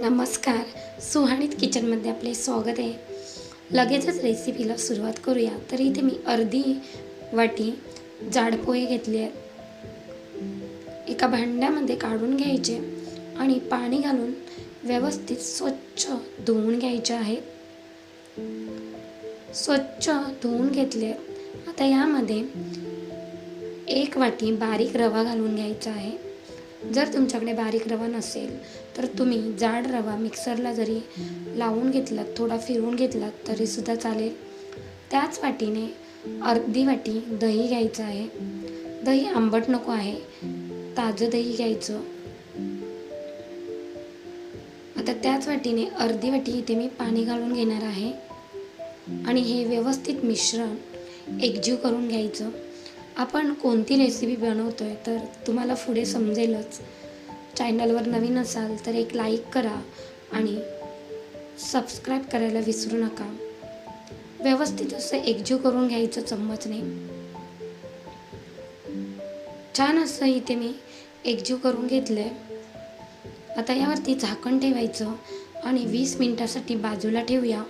नमस्कार. सुहाणीत किचनमध्ये आपले स्वागत आहे. लगेचच रेसिपीला सुरुवात करूया. तर इथे मी अर्धी वाटी जाड पोहे घेतले आहेत. एका भांड्यामध्ये काढून घ्यायचे आणि पाणी घालून व्यवस्थित स्वच्छ धुवून घ्यायचे आहेत स्वच्छ धुवून घेतले. आता यामध्ये एक वाटी बारीक रवा घालून घ्यायचा आहे. जर तुमच्याकडे बारीक रवा नसेल तर तुम्ही जाड रवा मिक्सरला जरी लावून घेतलात थोडा फिरवून घेतलात तरीसुद्धा चालेल. त्याच वाटीने अर्धी वाटी दही घ्यायचं आहे. दही आंबट नको आहे. ताजं दही घ्यायचं. आता त्याच वाटीने अर्धी वाटी इथे मी पाणी घालून घेणार आहे. आणि हे व्यवस्थित मिश्रण एकजीव करून घ्यायचं. आपण कोणती रेसिपी बनवतो आहे तर तुम्हाला पुढे समजेलच. चॅनलवर नवीन असाल तर एक लाईक करा आणि सबस्क्राईब करायला विसरू नका. व्यवस्थित असं एकजीव करून घ्यायचं चम्मचने छान असं इथे मी एकजीव करून घेतलं आहे आता यावरती झाकण ठेवायचं आणि वीस मिनटासाठी बाजूला ठेवूया.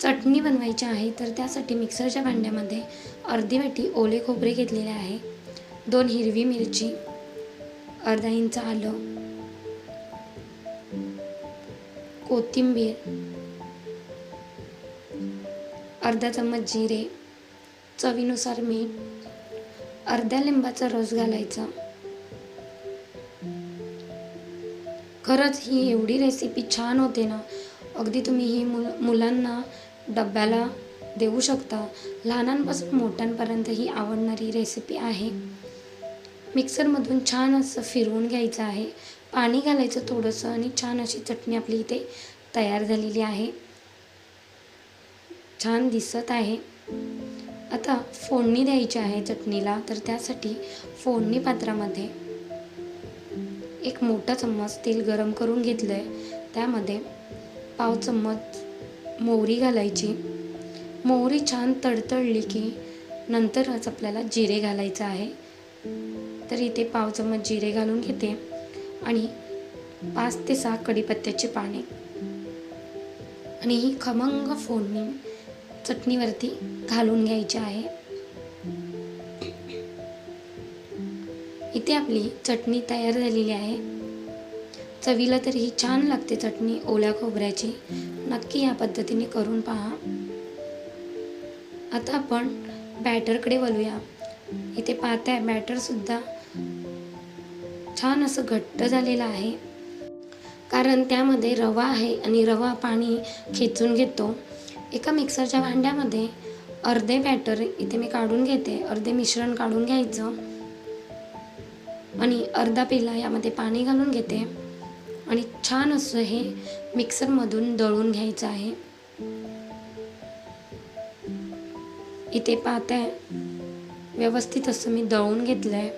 चटणी बनवायची आहे तर त्यासाठी मिक्सरच्या भांड्यामध्ये अर्धी वाटी ओले खोबरे घेतलेले आहे दोन हिरवी मिरची अर्धा इंच आलं कोथिंबीर अर्धा चम्मच जिरे चवीनुसार मीठ अर्ध्या लिंबाचा रस घालायचा. खरंच ही एवढी रेसिपी छान होते ना. अगदी तुम्ही ही मुल मुलांना डब्याला देऊ शकता. लहानांपासून मोठ्यांपर्यंत ही आवडणारी रेसिपी आहे. मिक्सरमधून छान असं फिरवून घ्यायचं आहे. पाणी घालायचं थोडंसं आणि छान अशी चटणी आपली इथे तयार झालेली आहे. छान दिसत आहे. आता फोडणी द्यायची आहे चटणीला तर त्यासाठी फोडणी पात्रामध्ये एक मोठा चम्मच तेल गरम करून घेतलं आहे त्यामध्ये पाव चम्मच मोहरी घालायची. मोहरी छान तडतडली की नंतरच आपल्याला जिरे घालायचं आहे. तर इथे पाव चम्मच जिरे घालून घेते आणि पाच ते सहा कढीपत्त्याची पाने. आणि ही खमंग फोडणी चटणीवरती घालून घ्यायची आहे. इथे आपली चटणी तयार झालेली आहे. चवीला तरीही ही छान लागते चटणी ओल्या खोबऱ्याची. नक्की या पद्धतीने करून पहा. आता आपण बॅटरकडे वळूया. इथे पाहताय बॅटरसुद्धा छान असं घट्ट झालेलं आहे. कारण त्यामध्ये रवा आहे आणि रवा पाणी खेचून घेतो. एका मिक्सरच्या भांड्यामध्ये अर्धे बॅटर इथे मी काढून घेते. अर्धे मिश्रण काढून घ्यायचं. आणि अर्धा पेला यामध्ये पाणी घालून घेते. आणि छान असं हे मिक्सरमधून दळून घ्यायचं आहे. इथे पाहताय व्यवस्थित असं मी दळून घेतलं आहे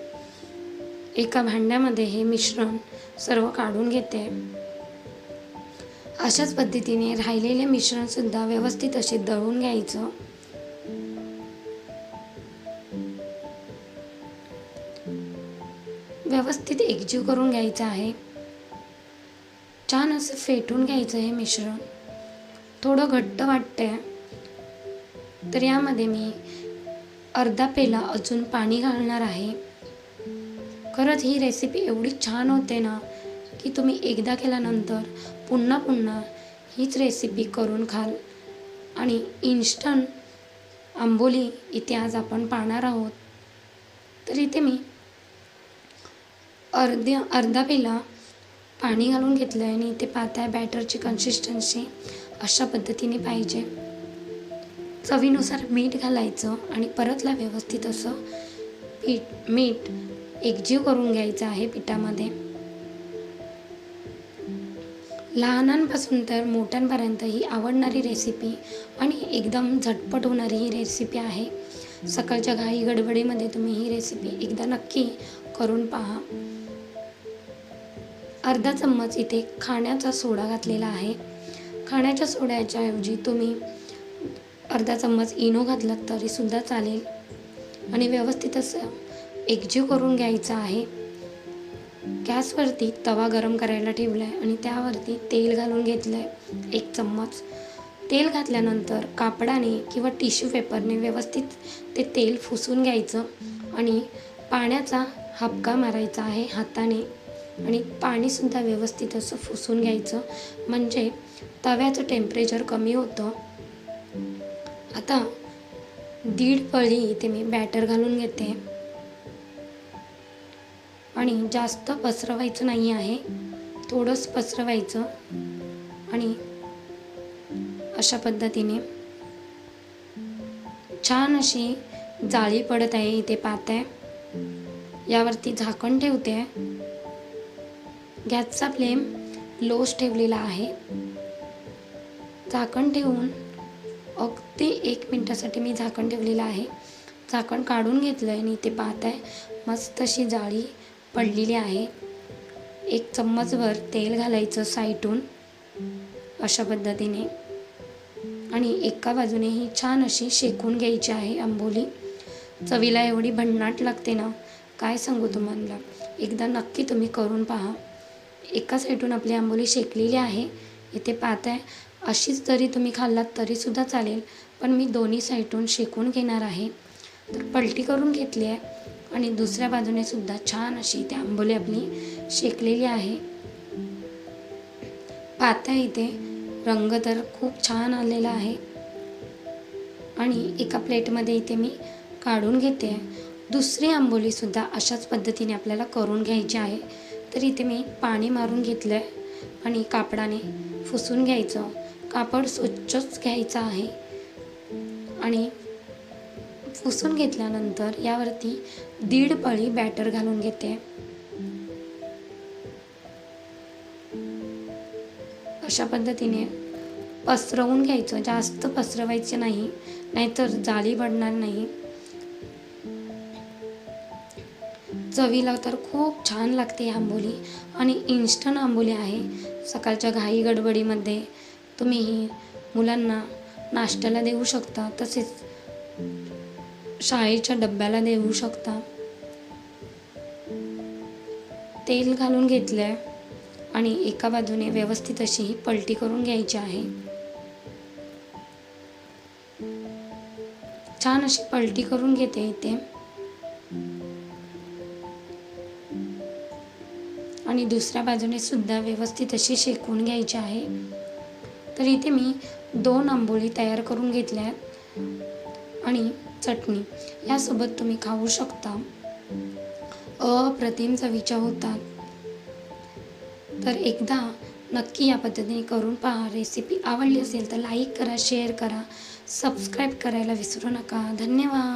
एका भांड्यामध्ये हे मिश्रण सर्व काढून घेते. अशाच पद्धतीने राहिलेले मिश्रणसुद्धा व्यवस्थित असे दळून घ्यायचं. व्यवस्थित एकजीव करून घ्यायचं आहे. छान असं फेटून घ्यायचं हे मिश्रण. थोडं घट्ट वाटतंय. तर यामध्ये मी अर्धा पेला अजून पाणी घालणार आहे. खरंच ही रेसिपी एवढी छान होते ना की तुम्ही एकदा केल्यानंतर पुन्हा पुन्हा हीच रेसिपी करून खाल. आणि इन्स्टंट आंबोली इथे आज आपण पाहणार आहोत. तर इथे मी अर्ध्या अर्धा पेला पाणी घालून घेतलं आहे आणि इथे पाहताय बॅटरची कन्सिस्टन्सी अशा पद्धतीने पाहिजे. चवीनुसार मीठ घालायचं आणि परतला व्यवस्थित असं पीठ मीठ एकजीव करून घ्यायचं आहे पिठामध्ये. लहानांपासून तर मोठ्यांपर्यंत ही आवडणारी रेसिपी आणि एकदम झटपट होणारी ही रेसिपी आहे. सकाळच्या घाई गडबडीमध्ये तुम्ही ही रेसिपी एकदा नक्की करून पहा. अर्धा चम्मच इथे खाण्याचा सोडा घातलेला आहे. खाण्याच्या सोड्याच्या ऐवजी तुम्ही अर्धा चम्मच इनो घातलात तरीसुद्धा चालेल. आणि व्यवस्थित असं एकजीव करून घ्यायचं आहे. गॅसवरती तवा गरम करायला ठेवला आहे आणि त्यावरती तेल घालून घेतलं आहे एक चम्मच. तेल घातल्यानंतर कापडाने किंवा टिश्यू पेपरने व्यवस्थित ते तेल फुसून घ्यायचं आणि पाण्याचा हापका मारायचा आहे हाताने. आणि पाणीसुद्धा व्यवस्थित असं फुसून घ्यायचं. म्हणजे तव्याचं टेम्परेचर कमी होतं. आता दीड पळी इथे मी बॅटर घालून घेते. आणि जास्त पसरवायचं नाही आहे. थोडंच पसरवायचं. आणि अशा पद्धतीने छान अशी जाळी पडत आहे इथे पाहत आहे यावरती झाकण ठेवते. आहे गॅसचा फ्लेम लोच ठेवलेला आहे. झाकण ठेवून अगदी एक मिनटासाठी मी झाकण ठेवलेलं आहे. झाकण काढून घेतलं आहे आणि ते पाहत आहे मस्त अशी जाळी पडलेली आहे. एक चम्मचभर तेल घालायचं साईटून अशा पद्धतीने. आणि एका बाजूने ही छान अशी शेकून घ्यायची आहे आंबोली. चवीला एवढी भन्नाट लागते ना काय सांगू तुम्हाला? एकदा नक्की तुम्ही करून पहा. एका साईडून आपली आंबोली शेकलेली आहे. इथे पाहताय अशीच जरी तुम्ही खाल्लात तरीसुद्धा चालेल पण मी दोन्ही साईडून शेकून घेणार आहे. तर पलटी करून घेतली आहे आणि दुसऱ्या बाजूने सुद्धा छान अशी इथे आंबोली आपली शेकलेली आहे. पाहताय इथे रंग तर खूप छान आलेला आहे. आणि एका प्लेटमध्ये इथे मी काढून घेते. आहे दुसरी आंबोलीसुद्धा अशाच पद्धतीने आपल्याला करून घ्यायची आहे. तर इथे मी पाणी मारून घेतलं आहे आणि कापडाने फुसून घ्यायचं. कापड स्वच्छच घ्यायचं आहे. आणि फुसून घेतल्यानंतर यावरती दीड पळी बॅटर घालून घेते. अशा पद्धतीने पसरवून घ्यायचं. जास्त पसरवायचे नाही. नाहीतर जाळी पडणार नाही. चवीला तर खूप छान लागते आंबोली. आणि इन्स्टंट आंबोली आहे. सकाळच्या घाई गडबडीमध्ये तुम्ही ही मुलांना नाश्त्याला देऊ शकता तसेच शाळेच्या डब्याला देऊ शकता. तेल घालून घेतलं आहे आणि एका बाजूने व्यवस्थित अशी ही पलटी करून घ्यायची आहे. छान अशी पलटी करून घेते इथे. आणि दुसऱ्या बाजूने सुद्धा व्यवस्थित अशी शेकून घ्यायची आहे. तर इथे मी दोन आंबोळी तयार करून घेतल्या आणि चटणी. यासोबत तुम्ही खाऊ शकता. अप्रतिम चवीच्या होतात. तर एकदा नक्की या पद्धतीने करून पहा. रेसिपी आवडली असेल तर लाईक करा शेअर करा सबस्क्राईब करायला विसरू नका. धन्यवाद.